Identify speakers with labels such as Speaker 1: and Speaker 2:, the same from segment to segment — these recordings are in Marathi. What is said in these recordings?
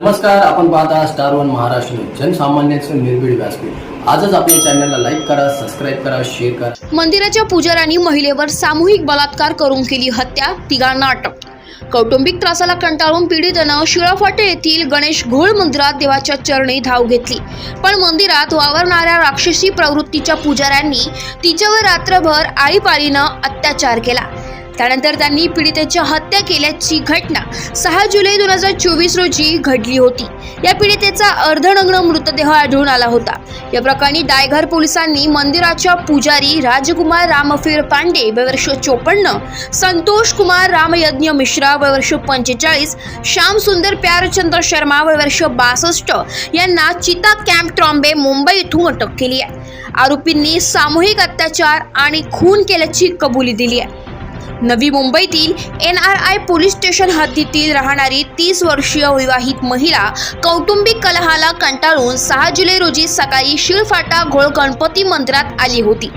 Speaker 1: नमस्कार आपण पाहता स्टार वन महाराष्ट्र जनसामान्यांचं निर्भीड व्यासपीठ. आजच आपल्या चॅनलला लाईक करा सबस्क्राईब करा शेअर करा.
Speaker 2: मंदिराच्या पुजाऱ्यांनी महिलेवर सामूहिक बलात्कार करून केली हत्या तिघांना अटक. कौटुंबिक त्रासाला कंटाळून पीडितनं शिळाफाटे येथील गणेश घोळ मंदिरात देवाच्या चरणी धाव घेतली. पण मंदिरात वावरणाऱ्या राक्षसी प्रवृत्तीच्या पुजाऱ्यांनी तिच्यावर रात्रभर आळीपाळीनं अत्याचार केला. त्यानंतर त्यांनी पीडितेची हत्या केल्याची घटना सहा जुलै दोन हजार चोवीस रोजी घडली होती. या पीडितेचा अर्धनग्न मृतदेह आढळून आला होता. या प्रकरणी डायघर पोलिसांनी मंदिराच्या पुजारी राजकुमार रामफीर पांडे वर्ष चोपन्न संतोष कुमार रामयज्ञ मिश्रा वर्ष पंचेचाळीस श्याम सुंदर प्यारचंद्र शर्मा वर्ष बासष्ट यांना चिता कॅम्प ट्रॉम्बे मुंबई येथून अटक केली आहे. आरोपींनी सामूहिक अत्याचार आणि खून केल्याची कबुली दिली आहे. नवी मुंबईतील N R I police station हद्दीतील राहणारी तीस वर्षीय विवाहित महिला कौटुंबिक कलहाला कंटाळून सहा जुलै रोजी सकाळी शिळफाटा घोळ गणपती मंदिरात आली होती.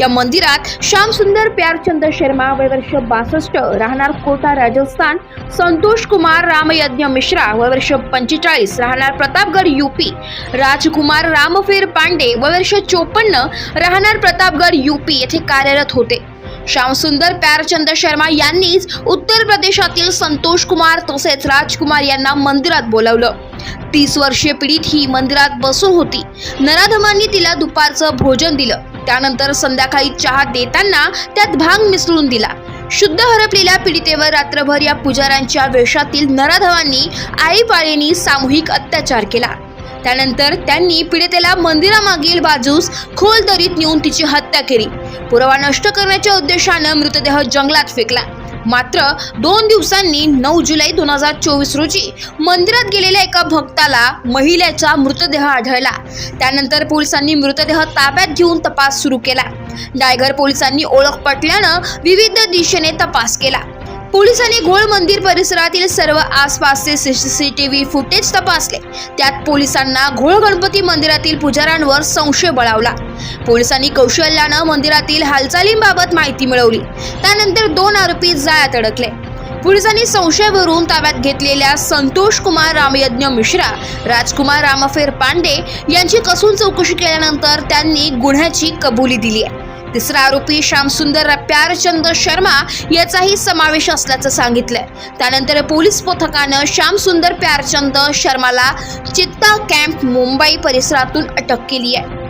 Speaker 2: या मंदिरात श्यामसुंदर प्यारचंद शर्मा वय वर्ष बासष्ट राहणार कोटा राजस्थान संतोष कुमार रामयज्ञ मिश्रा वय वर्ष पंचेचाळीस राहणार प्रतापगड यूपी राजकुमार रामफेर पांडे वय वर्ष चोपन्न राहणार प्रतापगड यूपी येथे कार्यरत होते. श्यामसुंदर प्यारचंद शर्मा यांनीच उत्तर प्रदेशातील संतोष कुमार तसेच राजकुमार यांना मंदिरात बोलावलं. तीस वर्षीय पीडित ही मंदिरात बसून होती. नराधमांनी तिला दुपारचं भोजन दिलं. त्यानंतर संध्याकाळी चहा देताना त्यात भांग मिसळून दिला. शुद्ध हरपलेल्या पीडितेवर रात्रभर या पुजाऱ्यांच्या वेशातील नराधवांनी आळीपाळीनी सामूहिक अत्याचार केला. त्यानंतर त्यांनी पीडितेला मंदिरामागील बाजूस खोल दरीत नेऊन तिची हत्या केली. पुरावा नष्ट करण्याच्या उद्देशानं मृतदेह जंगलात फेकला. मात्र दोन दिवसांनी नऊ जुलै दोन हजार चोवीस रोजी मंदिरात गेलेल्या एका भक्ताला महिलेचा मृतदेह आढळला. त्यानंतर पोलिसांनी मृतदेह ताब्यात घेऊन तपास सुरू केला. डायगर पोलिसांनी ओळख पटल्यानं विविध दिशेने तपास केला. पोलिसांनी घोळ मंदिर परिसरातील सर्व आसपासचे सीसीटीव्ही फुटेज तपासले. त्यात पोलिसांना घोळ गणपती मंदिरातील पुजाऱ्यांवर संशय बळावला. पोलिसांनी कौशल्यानं मंदिरातील हालचालींबाबत माहिती मिळवली. त्यानंतर दोन आरोपी जाळ्यात अडकले. पोलिसांनी संशयावरून ताब्यात घेतलेल्या संतोष कुमार रामयज्ञ मिश्रा राजकुमार रामफेर पांडे यांची कसून चौकशी केल्यानंतर त्यांनी गुन्ह्याची कबुली दिली आहे. तिसरा आरोपी श्यामसुंदर प्यारचंद शर्मा याचाही समावेश असल्याचं सांगितलंय. त्यानंतर पोलीस पथकानं श्यामसुंदर प्यारचंद शर्माला चित्ता कॅम्प मुंबई परिसरातून अटक केली आहे